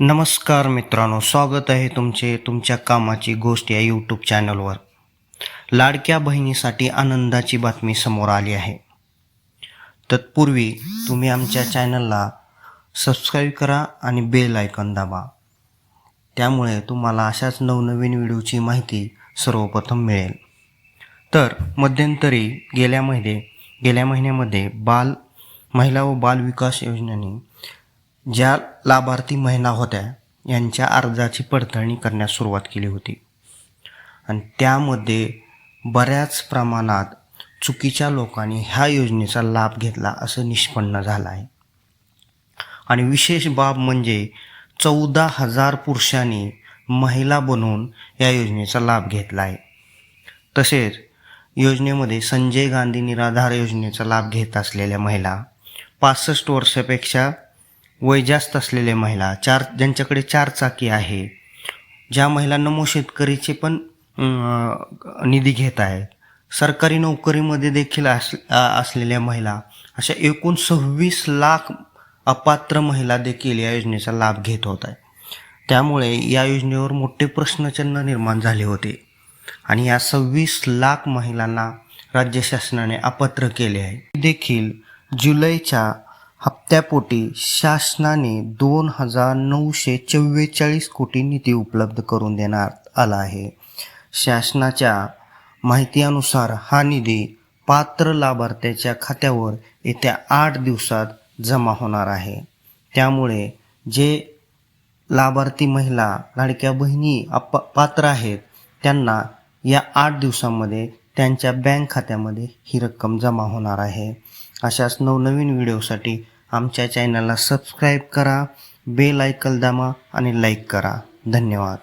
नमस्कार मित्रांनो स्वागत आहे तुमचे तुमच्या कामाची गोष्ट या यूट्यूब चॅनलवर लाडक्या बहिणीसाठी आनंदाची बातमी समोर आली आहे. तत्पूर्वी तुम्ही आमच्या चॅनलला सबस्क्राईब करा आणि बेल आयकॉन दाबा. त्यामुळे तुम्हाला अशाच नवनवीन व्हिडिओची माहिती सर्वप्रथम मिळेल. तर मध्यंतरी गेल्या महिने गेल्या महिन्यामध्ये बाल महिला व बाल विकास योजनेने ज्या लाभार्थी महिला होत्या यांच्या अर्जाची पडताळणी करण्यास सुरुवात केली होती. आणि त्यामध्ये बऱ्याच प्रमाणात चुकीच्या लोकांनी ह्या योजनेचा लाभ घेतला असं निष्पन्न झालं आहे. आणि विशेष बाब म्हणजे चौदा हजार पुरुषांनी महिला बनवून या योजनेचा लाभ घेतला आहे. तसेच योजनेमध्ये संजय गांधी निराधार योजनेचा लाभ घेत असलेल्या महिला पासष्ट वर्षापेक्षा वय जास्त असलेल्या महिला चार ज्यांच्याकडे चार चाकी आहे ज्या महिला नमो शेतकरीचे पण निधी घेत आहेत. सरकारी नोकरीमध्ये देखील अस असलेल्या महिला अशा एकूण सव्वीस लाख अपात्र महिला देखील या योजनेचा लाभ घेत होत आहे त्यामुळे या योजनेवर मोठे प्रश्नचिन्ह निर्माण झाले होते. आणि या सव्वीस लाख महिलांना राज्य शासनाने अपात्र केले आहे. देखील जुलैच्या हप्त्यापोटी शासनाने दोन हजार नऊशे चव्वेचाळीस कोटी निधी उपलब्ध करून देण्यात आला आहे. शासनाच्या माहितीनुसार हा निधी पात्र लाभार्थ्याच्या खात्यावर येत्या आठ दिवसात जमा होणार आहे. त्यामुळे जे लाभार्थी महिला लाडक्या बहिणी अप पात्र आहेत त्यांना या आठ दिवसामध्ये त्यांच्या बँक खात्यामध्ये ही रक्कम जमा होणार आहे. अशाच नवनवीन व्हिडिओसाठी आमच्या चॅनलला सबस्क्राईब करा बेल आयकल दामा आणि लाईक करा. धन्यवाद.